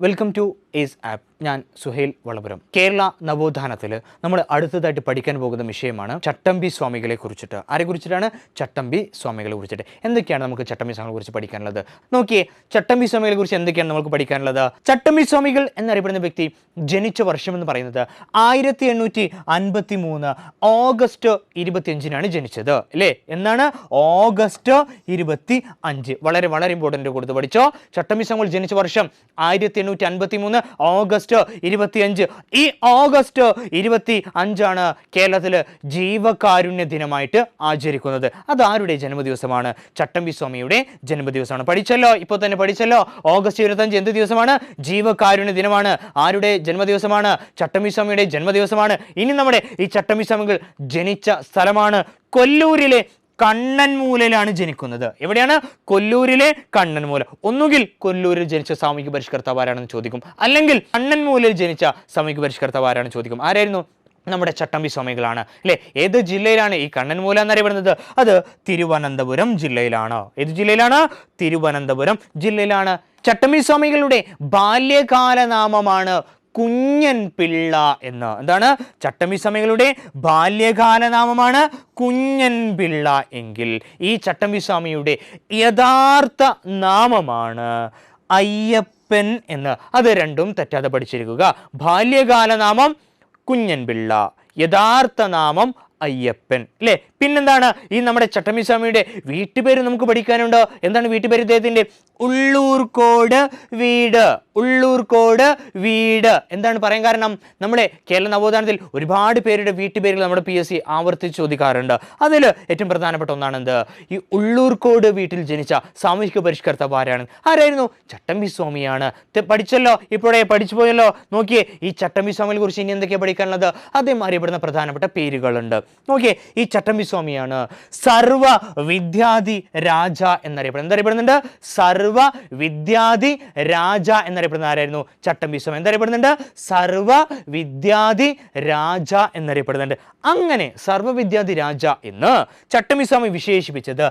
Welcome two is app ഞാൻ സുഹേൽ വളപുരം. കേരള നവോത്ഥാനത്തിൽ നമ്മൾ അടുത്തതായിട്ട് പഠിക്കാൻ പോകുന്ന വിഷയമാണ് ചട്ടമ്പി സ്വാമികളെ കുറിച്ചിട്ട്. ആരെ കുറിച്ചിട്ടാണ്? ചട്ടമ്പി സ്വാമികളെ കുറിച്ചിട്ട്. എന്തൊക്കെയാണ് നമുക്ക് ചട്ടമ്പി സ്വാമികളെ കുറിച്ച് പഠിക്കാനുള്ളത്? നോക്കിയേ ചട്ടമ്പി സ്വാമികളെ കുറിച്ച് എന്തൊക്കെയാണ് നമുക്ക് പഠിക്കാനുള്ളത്? ചട്ടമ്പി സ്വാമികൾ എന്നറിയപ്പെടുന്ന വ്യക്തി ജനിച്ച വർഷം എന്ന് പറയുന്നത് ആയിരത്തി എണ്ണൂറ്റി അൻപത്തി മൂന്ന് ഓഗസ്റ്റ് ഇരുപത്തിയഞ്ചിനാണ് ജനിച്ചത്. അല്ലേ? എന്നാണ് ഓഗസ്റ്റ് ഇരുപത്തി അഞ്ച് വളരെ വളരെ ഇമ്പോർട്ടന്റ് കൊടുത്ത് പഠിച്ചോ. ചട്ടമ്പി സ്വാമികൾ ജനിച്ച വർഷം ആയിരത്തി എണ്ണൂറ്റി അൻപത്തി മൂന്ന് ഓഗസ്റ്റ് ഇരുപത്തിയഞ്ച്. ഈ ഓഗസ്റ്റ് ഇരുപത്തി അഞ്ചാണ് കേരളത്തിൽ ജീവകാരുണ്യ ദിനമായിട്ട് ആചരിക്കുന്നത്. അത് ആരുടെ ജന്മദിവസമാണ്? ചട്ടമ്പി സ്വാമിയുടെ ജന്മദിവസമാണ്. പഠിച്ചല്ലോ ഇപ്പോൾ തന്നെ പഠിച്ചല്ലോ. ഓഗസ്റ്റ് ഇരുപത്തഞ്ച് എന്ത് ദിവസമാണ്? ജീവകാരുണ്യ ദിനമാണ്. ആരുടെ ജന്മദിവസമാണ്? ചട്ടമ്പി സ്വാമിയുടെ ജന്മദിവസമാണ്. ഇനി നമ്മുടെ ഈ ചട്ടമ്പി സ്വാമികൾ ജനിച്ച സ്ഥലമാണ് കൊല്ലൂരിലെ കണ്ണൻമൂലയിലാണ് ജനിക്കുന്നത്. എവിടെയാണ്? കൊല്ലൂരിലെ കണ്ണൻമൂല ഒന്നുകിൽ കൊല്ലൂരിൽ ജനിച്ച സാമൂഹിക പരിഷ്കർത്താവ് ആരാണെന്ന് ചോദിക്കും. അല്ലെങ്കിൽ കണ്ണൻമൂലയിൽ ജനിച്ച സാമൂഹിക പരിഷ്കർത്താവ് ആരാണെന്ന് ചോദിക്കും. ആരായിരുന്നു? നമ്മുടെ ചട്ടമ്പി സ്വാമികളാണ്. അല്ലേ? ഏത് ജില്ലയിലാണ് ഈ കണ്ണൻമൂല എന്നറിയപ്പെടുന്നത്? അത് തിരുവനന്തപുരം ജില്ലയിലാണ്. ഏത് ജില്ലയിലാണ്? തിരുവനന്തപുരം ജില്ലയിലാണ്. ചട്ടമ്പി സ്വാമികളുടെ ബാല്യകാല നാമമാണ് കുഞ്ഞൻ പിള്ള എന്ന്. എന്താണ്? ചട്ടമ്പിസ്വാമികളുടെ ബാല്യകാലനാമമാണ് ബാല്യകാല നാമമാണ് കുഞ്ഞൻ പിള്ള എങ്കിൽ. ഈ ചട്ടമ്പിസ്വാമിയുടെ യഥാർത്ഥ നാമമാണ് അയ്യപ്പൻ എന്ന്. അത് രണ്ടും തെറ്റാതെ പഠിച്ചിരിക്കുക. ബാല്യകാല നാമം കുഞ്ഞൻ പിള്ള യഥാർത്ഥ നാമം അയ്യപ്പൻ. അല്ലേ പിന്നെന്താണ്? ഈ നമ്മുടെ ചട്ടമ്പിസ്വാമിയുടെ വീട്ടുപേര് നമുക്ക് പഠിക്കാനുണ്ടോ. എന്താണ് വീട്ടുപേര് ഇദ്ദേഹത്തിന്റെ? ഉള്ളൂർക്കോട് വീട്. ഉള്ളൂർക്കോട് വീട്. എന്താണ് പറയാൻ കാരണം? നമ്മുടെ കേരള നവോത്ഥാനത്തിൽ ഒരുപാട് പേരുടെ വീട്ടുപേരുകൾ നമ്മുടെ പി എസ് സി ആവർത്തിച്ച് ചോദിക്കാറുണ്ട്. അതിൽ ഏറ്റവും പ്രധാനപ്പെട്ട ഒന്നാണ് എന്ത് ഈ ഉള്ളൂർക്കോട് വീട്ടിൽ ജനിച്ച സാമൂഹിക പരിഷ്കർത്താവ് ആരാണ്? ആരായിരുന്നു? ചട്ടമ്പി സ്വാമിയാണ്. പഠിച്ചല്ലോ? ഇപ്പോഴേ പഠിച്ചു പോയല്ലോ? നോക്കിയേ ഈ ചട്ടമ്പി സ്വാമിയെ കുറിച്ച് ഇനി എന്തൊക്കെയാണ് പഠിക്കാനുള്ളത്? അദ്ദേഹം അറിയപ്പെടുന്ന പ്രധാനപ്പെട്ട പേരുകളുണ്ട്. നോക്കിയേ ഈ ചട്ടമ്പി സ്വാമിയാണ് സർവ വിദ്യാധി രാജ എന്നറിയപ്പെടുന്നത്. എന്തറിയപ്പെടുന്നുണ്ട്? സർവ വിദ്യാധി രാജ എന്നറിയപ്പെടുന്ന ആരായിരുന്നു ചട്ടമ്പി സ്വാമി എന്തറിയപ്പെടുന്നുണ്ട് സർവ വിദ്യാധി രാജ എന്നറിയപ്പെടുന്നുണ്ട്. അങ്ങനെ സർവ വിദ്യാധി രാജ എന്ന് ചട്ടമ്പി വിശേഷിപ്പിച്ചത്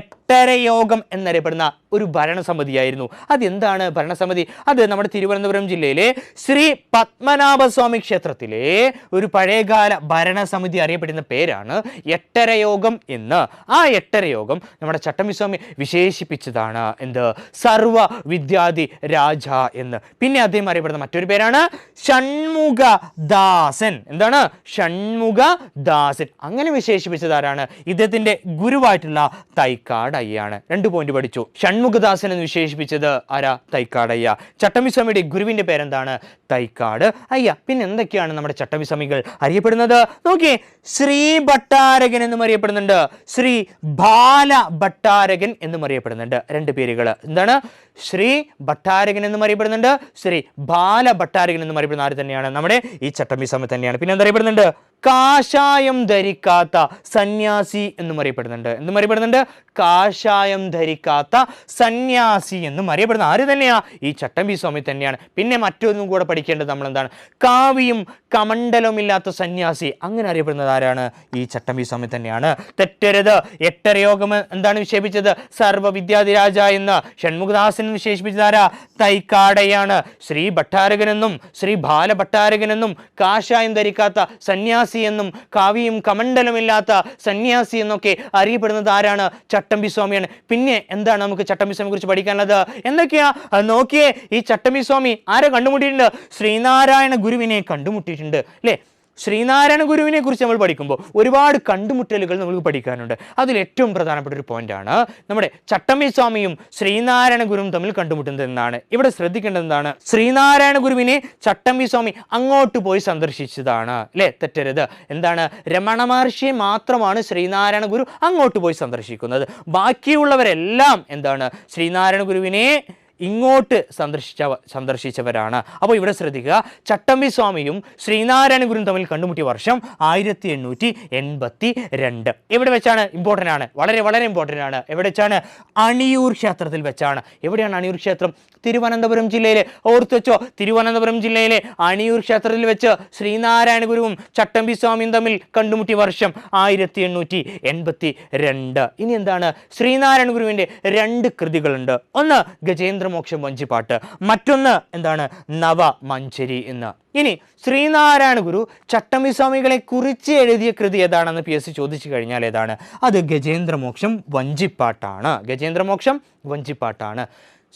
എട്ടര യോഗം എന്നറിയപ്പെടുന്ന ഒരു ഭരണസമിതിയായിരുന്നു. അതെന്താണ് ഭരണസമിതി? അത് നമ്മുടെ തിരുവനന്തപുരം ജില്ലയിലെ ശ്രീ പത്മനാഭസ്വാമി ക്ഷേത്രത്തിലെ ഒരു പഴയകാല ഭരണസമിതി അറിയപ്പെടുന്ന പേരാണ് എട്ടരയോഗം എന്ന്. ആ എട്ടരയോഗം നമ്മുടെ ചട്ടമ്പിസ്വാമി വിശേഷിപ്പിച്ചതാണ് എന്ത്? സർവ വിദ്യാധി രാജ എന്ന്. പിന്നെ അദ്ദേഹം അറിയപ്പെടുന്ന മറ്റൊരു പേരാണ് ഷൺമുഖദാസൻ. എന്താണ്? ഷൺമുഖദാസൻ. അങ്ങനെ വിശേഷിപ്പിച്ചതാരാണ്? ഇദ്ദേഹത്തിന്റെ ഗുരുവായിട്ടുള്ള തൈക്കാട് അയ്യാണ് രണ്ട് പോയിന്റ് പഠിച്ചു. ഷൺമുഖദാസൻ എന്ന് വിശേഷിപ്പിച്ചത് ആരാ? തൈക്കാടയ്യ. ചട്ടമ്പിസ്വാമിയുടെ ഗുരുവിന്റെ പേരെന്താണ്? തൈക്കാട്. അയ്യ പിന്നെ എന്തൊക്കെയാണ് നമ്മുടെ ചട്ടമ്പിസ്വാമികൾ അറിയപ്പെടുന്നത്? നോക്കിയേ ശ്രീ ഭട്ടാരകൻ എന്നും അറിയപ്പെടുന്നുണ്ട്. ശ്രീ ബാല ഭട്ടാരകൻ എന്നും അറിയപ്പെടുന്നുണ്ട്. രണ്ട് പേരുകൾ. എന്താണ്? ശ്രീ ഭട്ടാരകൻ എന്നും അറിയപ്പെടുന്നുണ്ട്. ശ്രീ ബാല ഭട്ടാരകൻ എന്നും അറിയപ്പെടുന്ന ആര് തന്നെയാണ്? നമ്മുടെ ഈ ചട്ടമ്പിസ്വാമി തന്നെയാണ്. പിന്നെ എന്തറിയപ്പെടുന്നുണ്ട്? കാഷായം ധരിക്കാത്ത സന്യാസി എന്നും അറിയപ്പെടുന്നുണ്ട്. എന്നും അറിയപ്പെടുന്നുണ്ട് കാഷായം ധരിക്കാത്ത സന്യാസി എന്നും അറിയപ്പെടുന്ന ആര് തന്നെയാ? ഈ ചട്ടമ്പി സ്വാമി തന്നെയാണ്. പിന്നെ മറ്റൊന്നും കൂടെ പഠിക്കേണ്ടത് നമ്മൾ എന്താണ് കാവിയും കമണ്ഡലവുമില്ലാത്ത സന്യാസി. അങ്ങനെ അറിയപ്പെടുന്നത് ആരാണ്? ഈ ചട്ടമ്പി സ്വാമി തന്നെയാണ്. തെറ്റരുത്. എട്ടരയോഗം എന്താണ് വിശേഷിപ്പിച്ചത്? സർവവിദ്യാധിരാജ എന്ന്. ഷൺമുഖദാസൻ വിശേഷിപ്പിച്ചത് ആരാ? തൈക്കാടയാണ്. ശ്രീ ഭട്ടാരകനെന്നും ശ്രീ ബാലഭട്ടാരകനെന്നും കാഷായം ധരിക്കാത്ത സന്യാസി എന്നും കാവിയും കമണ്ഡലമില്ലാത്ത സന്യാസി എന്നൊക്കെ അറിയപ്പെടുന്നത് ആരാണ്? ചട്ടമ്പി സ്വാമിയാണ്. പിന്നെ എന്താണ് നമുക്ക് ചട്ടമ്പി സ്വാമിയെ കുറിച്ച് പഠിക്കാനുള്ളത്? എന്തൊക്കെയാ? നോക്കിയേ ഈ ചട്ടമ്പി സ്വാമി ആരെ കണ്ടുമുട്ടിയിട്ടുണ്ട്? ശ്രീനാരായണ ഗുരുവിനെ കണ്ടുമുട്ടിയിട്ടുണ്ട് അല്ലേ? ശ്രീനാരായണ ഗുരുവിനെ കുറിച്ച് നമ്മൾ പഠിക്കുമ്പോൾ ഒരുപാട് കണ്ടുമുട്ടലുകൾ നമുക്ക് പഠിക്കാനുണ്ട്. അതിൽ ഏറ്റവും പ്രധാനപ്പെട്ട ഒരു പോയിന്റാണ് നമ്മുടെ ചട്ടമ്പി സ്വാമിയും ശ്രീനാരായണ ഗുരുവും തമ്മിൽ കണ്ടുമുട്ടുന്നത് എന്നാണ് ഇവിടെ ശ്രദ്ധിക്കേണ്ടത് എന്താണ്? ശ്രീനാരായണ ഗുരുവിനെ ചട്ടമ്പി സ്വാമി അങ്ങോട്ട് പോയി സന്ദർശിച്ചതാണ്. അല്ലേ? തെറ്റരുത്. എന്താണ്? രമണ മഹർഷിയെ മാത്രമാണ് ശ്രീനാരായണ ഗുരു അങ്ങോട്ട് പോയി സന്ദർശിക്കുന്നത്. ബാക്കിയുള്ളവരെല്ലാം എന്താണ്? ശ്രീനാരായണ ഗുരുവിനെ ഇങ്ങോട്ട് സന്ദർശിച്ച സന്ദർശിച്ചവരാണ്. അപ്പോൾ ഇവിടെ ശ്രദ്ധിക്കുക. ചട്ടമ്പി സ്വാമിയും ശ്രീനാരായണ ഗുരുവും തമ്മിൽ കണ്ടുമുട്ടിയ വർഷം ആയിരത്തി എണ്ണൂറ്റി എൺപത്തി രണ്ട് എവിടെ വെച്ചാണ് ഇമ്പോർട്ടന്റ് ആണ്? വളരെ വളരെ ഇമ്പോർട്ടന്റ് ആണ്. എവിടെ വെച്ചാണ്? അണിയൂർ ക്ഷേത്രത്തിൽ വെച്ചാണ്. എവിടെയാണ് അണിയൂർ ക്ഷേത്രം? തിരുവനന്തപുരം ജില്ലയിലെ ഓർത്തു വെച്ചോ തിരുവനന്തപുരം ജില്ലയിലെ അണിയൂർ ക്ഷേത്രത്തിൽ വെച്ച് ശ്രീനാരായണ ഗുരുവും ചട്ടമ്പി സ്വാമിയും തമ്മിൽ കണ്ടുമുട്ടിയ വർഷം ആയിരത്തി എണ്ണൂറ്റി എൺപത്തി രണ്ട് ഇനി എന്താണ്? ശ്രീനാരായണ ഗുരുവിന്റെ രണ്ട് കൃതികളുണ്ട്. ഒന്ന് ഗജേന്ദ്ര ഗജേന്ദ്രമോക്ഷം വഞ്ചിപ്പാട്ട് മറ്റൊന്ന് എന്താണ്? നവ മഞ്ചരി എന്ന്. ഇനി ശ്രീനാരായണ ഗുരു ചട്ടമ്പിസ്വാമികളെ കുറിച്ച് എഴുതിയ കൃതി ഏതാണെന്ന് പി എസ് സി ചോദിച്ചു കഴിഞ്ഞാൽ ഏതാണ്? അത് ഗജേന്ദ്രമോക്ഷം വഞ്ചിപ്പാട്ടാണ് ഗജേന്ദ്രമോക്ഷം വഞ്ചിപ്പാട്ടാണ്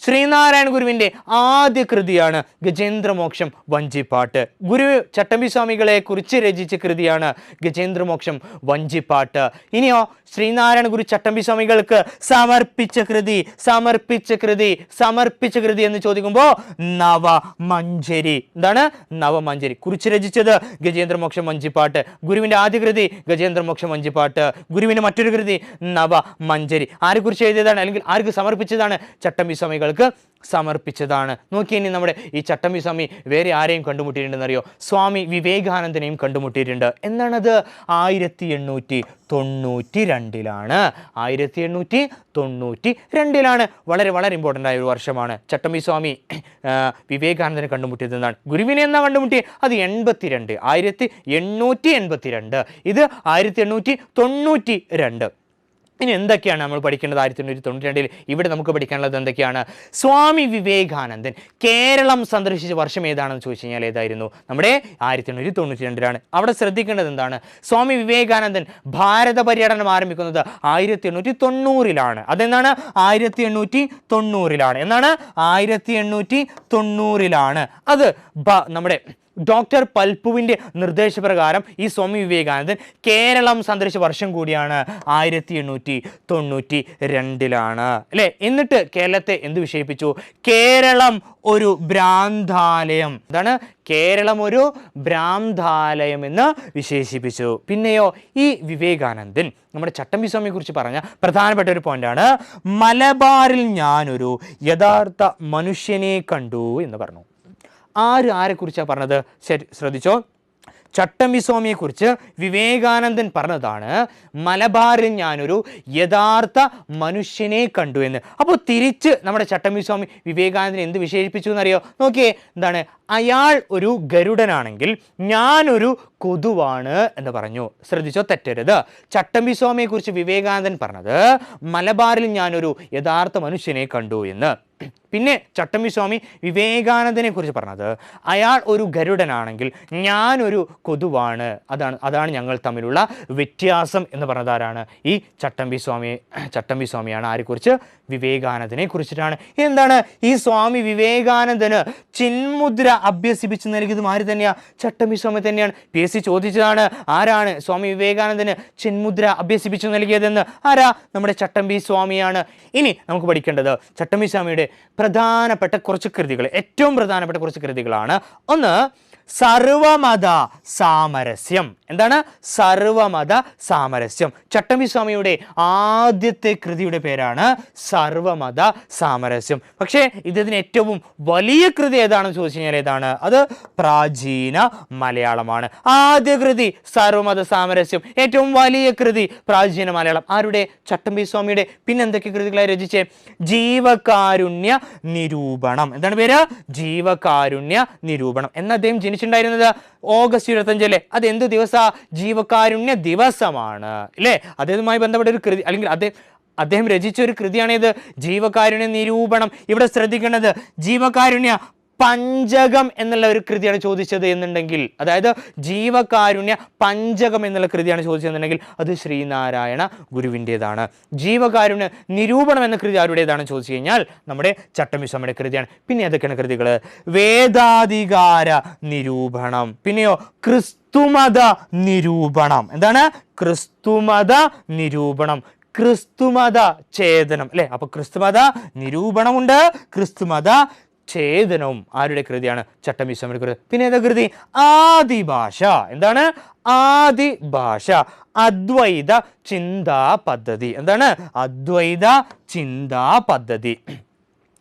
ശ്രീനാരായണ ഗുരുവിന്റെ ആദ്യ കൃതിയാണ് ഗജേന്ദ്രമോക്ഷം വഞ്ചിപ്പാട്ട്. ഗുരു ചട്ടമ്പി സ്വാമികളെ കുറിച്ച് രചിച്ച കൃതിയാണ് ഗജേന്ദ്രമോക്ഷം വഞ്ചിപ്പാട്ട്. ഇനിയോ ശ്രീനാരായണ ഗുരു ചട്ടമ്പി സ്വാമികൾക്ക് സമർപ്പിച്ച കൃതി സമർപ്പിച്ച കൃതി സമർപ്പിച്ച കൃതി എന്ന് ചോദിക്കുമ്പോൾ നവമഞ്ചരി എന്താണ്? നവമഞ്ചരി കുറിച്ച് രചിച്ചത് ഗജേന്ദ്രമോക്ഷം വഞ്ചിപ്പാട്ട്. ഗുരുവിന്റെ ആദ്യ കൃതി ഗജേന്ദ്രമോക്ഷം വഞ്ചിപ്പാട്ട്. ഗുരുവിന്റെ മറ്റൊരു കൃതി നവമഞ്ചരി ആരെക്കുറിച്ച് എഴുതിയതാണ്? അല്ലെങ്കിൽ ആർക്ക് സമർപ്പിച്ചതാണ് ചട്ടമ്പി സ്വാമികൾക്ക് സമർപ്പിച്ചതാണ്. നോക്കി ഇനി നമ്മുടെ ഈ ചട്ടമ്പി സ്വാമി വേറെ ആരെയും കണ്ടുമുട്ടിയിട്ടുണ്ടെന്നറിയോ? സ്വാമി വിവേകാനന്ദനെയും കണ്ടുമുട്ടിയിട്ടുണ്ട്. എന്നാണത് ആയിരത്തി എണ്ണൂറ്റി തൊണ്ണൂറ്റി രണ്ടിലാണ് ആയിരത്തി എണ്ണൂറ്റി തൊണ്ണൂറ്റി രണ്ടിലാണ് വളരെ വളരെ ഇമ്പോർട്ടന്റ് ആയ ഒരു വർഷമാണ് ചട്ടമ്പി സ്വാമി വിവേകാനന്ദനെ കണ്ടുമുട്ടിയതെന്നാണ്. ഗുരുവിനെ എന്നാ കണ്ടുമുട്ടി അത് എൺപത്തി രണ്ട് ആയിരത്തി എണ്ണൂറ്റി എൺപത്തി രണ്ട് ഇത് ആയിരത്തി എണ്ണൂറ്റി തൊണ്ണൂറ്റി രണ്ട് ഇനി എന്തൊക്കെയാണ് നമ്മൾ പഠിക്കേണ്ടത് ആയിരത്തി തൊണ്ണൂറ്റി തൊണ്ണൂറ്റി രണ്ടിൽ ഇവിടെ നമുക്ക് പഠിക്കാനുള്ളത് എന്തൊക്കെയാണ്? സ്വാമി വിവേകാനന്ദൻ കേരളം സന്ദർശിച്ച വർഷം ഏതാണെന്ന് ചോദിച്ചു കഴിഞ്ഞാൽ ഏതായിരുന്നു? നമ്മുടെ ആയിരത്തി തൊണ്ണൂറ്റി തൊണ്ണൂറ്റി രണ്ടിലാണ്. അവിടെ ശ്രദ്ധിക്കേണ്ടത് എന്താണ്? സ്വാമി വിവേകാനന്ദൻ ഭാരത പര്യടനം ആരംഭിക്കുന്നത് ആയിരത്തി എണ്ണൂറ്റി തൊണ്ണൂറിലാണ്. അതെന്താണ്? ആയിരത്തി എണ്ണൂറ്റി തൊണ്ണൂറിലാണ്. എന്നാണ്? ആയിരത്തി എണ്ണൂറ്റി തൊണ്ണൂറിലാണ്. അത് നമ്മുടെ ഡോക്ടർ പൽപ്പുവിന്റെ നിർദ്ദേശപ്രകാരം ഈ സ്വാമി വിവേകാനന്ദൻ കേരളം സന്ദർശിച്ച വർഷം കൂടിയാണ് ആയിരത്തി എണ്ണൂറ്റി തൊണ്ണൂറ്റി രണ്ടിലാണ് അല്ലേ? എന്നിട്ട് കേരളത്തെ എന്ത് വിശേഷിപ്പിച്ചു? കേരളം ഒരു ഭ്രാന്താലയം. എന്താണ്? കേരളം ഒരു ഭ്രാന്താലയം എന്ന് വിശേഷിപ്പിച്ചു. പിന്നെയോ ഈ വിവേകാനന്ദൻ നമ്മുടെ ചട്ടമ്പി സ്വാമിയെ കുറിച്ച് പറഞ്ഞ പ്രധാനപ്പെട്ട ഒരു പോയിന്റാണ് മലബാറിൽ ഞാനൊരു യഥാർത്ഥ മനുഷ്യനെ കണ്ടു എന്ന് പറഞ്ഞു. ആര് ആരെക്കുറിച്ചാണ് പറഞ്ഞത്? ശരി ശ്രദ്ധിച്ചോ. ചട്ടമ്പി സ്വാമിയെക്കുറിച്ച് വിവേകാനന്ദൻ പറഞ്ഞതാണ് മലബാറിൽ ഞാനൊരു യഥാർത്ഥ മനുഷ്യനെ കണ്ടു എന്ന്. അപ്പോൾ തിരിച്ച് നമ്മുടെ ചട്ടമ്പിസ്വാമി വിവേകാനന്ദൻ എന്ത് വിശേഷിപ്പിച്ചു എന്നറിയോ? നോക്കിയേ എന്താണ്? അയാൾ ഒരു ഗരുഡനാണെങ്കിൽ ഞാനൊരു കൊതുവാണ് എന്ന് പറഞ്ഞു. ശ്രദ്ധിച്ചോ തെറ്റരുത്. ചട്ടമ്പി സ്വാമിയെക്കുറിച്ച് വിവേകാനന്ദൻ പറഞ്ഞത് മലബാറിൽ ഞാനൊരു യഥാർത്ഥ മനുഷ്യനെ കണ്ടു എന്ന്. പിന്നെ ചട്ടമ്പി സ്വാമി വിവേകാനന്ദനെ കുറിച്ച് പറഞ്ഞത് അയാൾ ഒരു ഗരുഡനാണെങ്കിൽ ഞാനൊരു കൊതുവാണ്. അതാണ് അതാണ് ഞങ്ങൾ തമ്മിലുള്ള വ്യത്യാസം എന്ന് പറഞ്ഞതാരാണ് ഈ ചട്ടമ്പി സ്വാമി ചട്ടമ്പി സ്വാമിയാണ് ആരെക്കുറിച്ച് വിവേകാനന്ദനെ കുറിച്ചിട്ടാണ് എന്താണ് ഈ സ്വാമി വിവേകാനന്ദന് ചിന്മുദ്ര അഭ്യസിപ്പിച്ച് നൽകിയത്? ആര് തന്നെയാണ് ചട്ടമ്പി സ്വാമി തന്നെയാണ്. പി എസ് സി ചോദിച്ചതാണ് ആരാണ് സ്വാമി വിവേകാനന്ദന് ചിന്മുദ്ര അഭ്യസിപ്പിച്ചു നൽകിയതെന്ന്? ആരാ? നമ്മുടെ ചട്ടമ്പി സ്വാമിയാണ്. ഇനി നമുക്ക് പഠിക്കേണ്ടത് ചട്ടമ്പി സ്വാമിയുടെ പ്രധാനപ്പെട്ട കുറച്ച് കൃതികൾ ഏറ്റവും പ്രധാനപ്പെട്ട കുറച്ച് കൃതികളാണ്. ഒന്ന് സർവമത സാമരസ്യം. എന്താണ്? സർവമത സാമരസ്യം. ചട്ടമ്പി സ്വാമിയുടെ ആദ്യത്തെ കൃതിയുടെ പേരാണ് സർവമത സാമരസ്യം. പക്ഷേ ഇതിന് ഏറ്റവും വലിയ കൃതി ഏതാണെന്ന് ചോദിച്ചു കഴിഞ്ഞാൽ ഏതാണ്? അത് പ്രാചീന മലയാളമാണ്. ആദ്യ കൃതി സർവമത സാമരസ്യം. ഏറ്റവും വലിയ കൃതി പ്രാചീന മലയാളം. ആരുടെ? ചട്ടമ്പി സ്വാമിയുടെ. പിന്നെ എന്തൊക്കെ കൃതികളായി രചിച്ചേ? ജീവകാരുണ്യ നിരൂപണം. എന്താണ് പേര്? ജീവകാരുണ്യ നിരൂപണം. എന്ന് അദ്ദേഹം ജനിച്ചിട്ടുണ്ടായിരുന്നത് ഓഗസ്റ്റ് ഇരുപത്തഞ്ചല്ലേ അത് എന്ത് ദിവസ? ജീവകാരുണ്യ ദിവസമാണ്. അല്ലേ അദ്ദേഹവുമായി ബന്ധപ്പെട്ട ഒരു കൃതി അല്ലെങ്കിൽ അദ്ദേഹം അദ്ദേഹം രചിച്ച ഒരു കൃതിയാണിത് ജീവകാരുണ്യ നിരൂപണം. ഇവിടെ ശ്രദ്ധിക്കേണ്ടത് ജീവകാരുണ്യ പഞ്ചകം എന്നുള്ള ഒരു കൃതിയാണ് ചോദിച്ചത് എന്നുണ്ടെങ്കിൽ അതായത് ജീവകാരുണ്യ പഞ്ചകം എന്നുള്ള കൃതിയാണ് ചോദിച്ചതെന്നുണ്ടെങ്കിൽ അത് ശ്രീനാരായണ ഗുരുവിന്റെതാണ്. ജീവകാരുണ്യ നിരൂപണം എന്ന കൃതി ആരുടേതാണ് ചോദിച്ചു കഴിഞ്ഞാൽ നമ്മുടെ ചട്ടമ്പിസ്വാമിയുടെ കൃതിയാണ്. പിന്നെ ഏതൊക്കെയാണ് കൃതികൾ വേദാധികാര നിരൂപണം. പിന്നെയോ ക്രിസ്തുമത നിരൂപണം. എന്താണ്? ക്രിസ്തുമത നിരൂപണം. ക്രിസ്തുമത ചേതനം അല്ലേ? അപ്പൊ ക്രിസ്തുമത നിരൂപണമുണ്ട്. ക്രിസ്തുമത ഛേദനവും ആരുടെ കൃതിയാണ്? ചട്ടമിസ്വാമിയുടെ കൃതി. പിന്നെ ഏതാ കൃതി? ആദിഭാഷ എന്താണ്? ആദിഭാഷ അദ്വൈത ചിന്താ പദ്ധതി. എന്താണ്? അദ്വൈത ചിന്താ പദ്ധതി.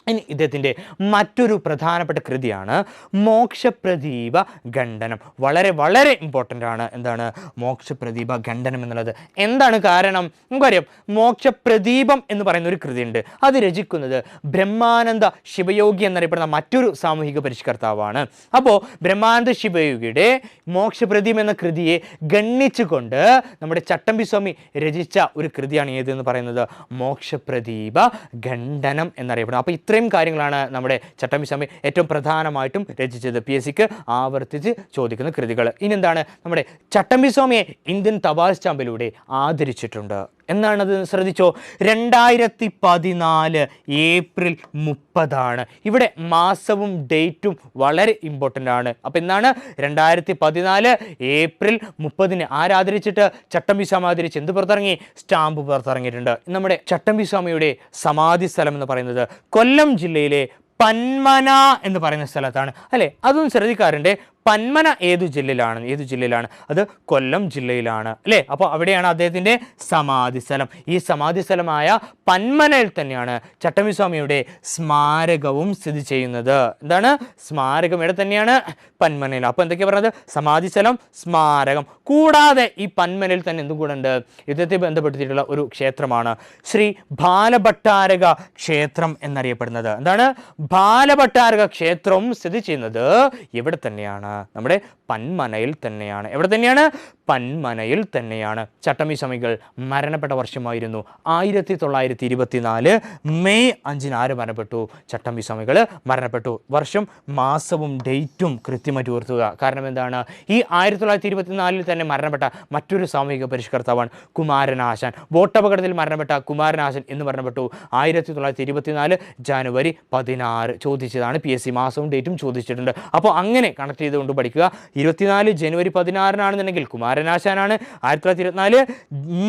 ഇനി ഇദ്ദേഹത്തിന്റെ മറ്റൊരു പ്രധാനപ്പെട്ട കൃതിയാണ് മോക്ഷപ്രദീപ ഖണ്ഡനം. വളരെ വളരെ ഇമ്പോർട്ടന്റ് ആണ്. എന്താണ്? മോക്ഷപ്രദീപ ഖണ്ഡനം എന്നുള്ളത്. എന്താണ് കാരണം? നമുക്കറിയാം മോക്ഷപ്രദീപം എന്ന് പറയുന്ന ഒരു കൃതിയുണ്ട്. അത് രചിക്കുന്നത് ബ്രഹ്മാനന്ദ ശിവയോഗി എന്നറിയപ്പെടുന്ന മറ്റൊരു സാമൂഹിക പരിഷ്കർത്താവാണ്. അപ്പോൾ ബ്രഹ്മാനന്ദ ശിവയോഗിയുടെ മോക്ഷപ്രദീപം എന്ന കൃതിയെ ഗണ്ണിച്ചുകൊണ്ട് നമ്മുടെ ചട്ടമ്പി സ്വാമി രചിച്ച ഒരു കൃതിയാണ് ഏതെന്ന് പറയുന്നത്? മോക്ഷപ്രദീപ ഖണ്ഡനം എന്നറിയപ്പെടുന്നത്. അപ്പോൾ ഇത്രയും ഇത്രയും കാര്യങ്ങളാണ് നമ്മുടെ ചട്ടമ്പിസ്വാമി ഏറ്റവും പ്രധാനമായിട്ടും രചിച്ചത്. പി എസ് സിക്ക് ആവർത്തിച്ച് ചോദിക്കുന്ന കൃതികൾ. ഇനി എന്താണ് നമ്മുടെ ചട്ടമ്പിസ്വാമിയെ ഇന്ത്യൻ തപാൽ സ്റ്റാമ്പിലൂടെ ആദരിച്ചിട്ടുണ്ട്. എന്നാണത് ശ്രദ്ധിച്ചോ? രണ്ടായിരത്തി പതിനാല് ഏപ്രിൽ മുപ്പതാണ്. ഇവിടെ മാസവും ഡേറ്റും വളരെ ഇമ്പോർട്ടന്റ് ആണ്. അപ്പോൾ എന്താണ്? രണ്ടായിരത്തി പതിനാല് ഏപ്രിൽ മുപ്പതിന് ആരാദരിച്ചിട്ട് ചട്ടമ്പി സ്വാമി ആദരിച്ച് എന്ത് പുറത്തിറങ്ങി? സ്റ്റാമ്പ് പുറത്തിറങ്ങിയിട്ടുണ്ട്. നമ്മുടെ ചട്ടമ്പി സ്വാമിയുടെ സമാധി സ്ഥലം എന്ന് പറയുന്നത് കൊല്ലം ജില്ലയിലെ പന്മന എന്ന് പറയുന്ന സ്ഥലത്താണ്. അല്ലേ? അതും ശ്രദ്ധിക്കാറുണ്ട്. പന്മന ഏതു ജില്ലയിലാണ്? ഏതു ജില്ലയിലാണ്? അത് കൊല്ലം ജില്ലയിലാണ്. അല്ലേ? അപ്പോൾ അവിടെയാണ് അദ്ദേഹത്തിന്റെ സമാധി സ്ഥലം. ഈ സമാധി സ്ഥലമായ പന്മനയിൽ തന്നെയാണ് ചട്ടമ്പിസ്വാമിയുടെ സ്മാരകവും സ്ഥിതി ചെയ്യുന്നത്. എന്താണ്? സ്മാരകം ഇവിടെ തന്നെയാണ്? പന്മനയിൽ. അപ്പോൾ എന്തൊക്കെയാണ് പറഞ്ഞത്? സമാധി സ്ഥലം സ്മാരകം. കൂടാതെ ഈ പന്മനയിൽ തന്നെ എന്തും കൂടെ ഉണ്ട്? യുദ്ധത്തെ ബന്ധപ്പെടുത്തിയിട്ടുള്ള ഒരു ക്ഷേത്രമാണ്. ശ്രീ ബാലഭട്ടാരക ക്ഷേത്രം എന്നറിയപ്പെടുന്നത്. എന്താണ്? ബാലഭട്ടാരക ക്ഷേത്രവും സ്ഥിതി ചെയ്യുന്നത് ഇവിടെ തന്നെയാണ്. നമ്മുടെ പന്മനയിൽ തന്നെയാണ്. എവിടെ തന്നെയാണ്? പന്മനയിൽ തന്നെയാണ്. ചട്ടമ്പി സ്വാമികൾ മരണപ്പെട്ട വർഷമായിരുന്നു. ആയിരത്തി തൊള്ളായിരത്തി ഇരുപത്തിനാല് മെയ് അഞ്ചിന് ആര് മരണപ്പെട്ടു? ചട്ടമ്പി സ്വാമികൾ മരണപ്പെട്ടു. വർഷം മാസവും ഡേറ്റും കൃത്യമായിട്ട് ഓർത്തുക കാരണം എന്താണ്? ഈ ആയിരത്തി തൊള്ളായിരത്തി ഇരുപത്തിനാലിൽ തന്നെ മരണപ്പെട്ട മറ്റൊരു സാമൂഹിക പരിഷ്കർത്താവാണ് കുമാരനാശാൻ. വോട്ടപകടത്തിൽ മരണപ്പെട്ട കുമാരനാശൻ എന്ന് മരണപ്പെട്ടു. ആയിരത്തി തൊള്ളായിരത്തി ഇരുപത്തിനാല് ജനുവരി പതിനാറ് ചോദിച്ചതാണ്. പി എസ് സി മാസവും ഡേറ്റും ചോദിച്ചിട്ടുണ്ട്. അപ്പോൾ അങ്ങനെ കണക്ട് ചെയ്തുകൊണ്ട് പഠിക്കുക. ഇരുപത്തിനാല് ജനുവരി പതിനാറിനാണെന്നുണ്ടെങ്കിൽ കുമാരനാശാനാണ് ആയിരത്തി തൊള്ളായിരത്തി ഇരുപത്തിനാല്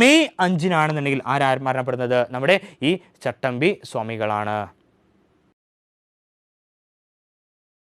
മെയ് അഞ്ചിനാണെന്നുണ്ടെങ്കിൽ ആരാ മരണപ്പെടുന്നത്? നമ്മുടെ ഈ ചട്ടമ്പി സ്വാമികളാണ്.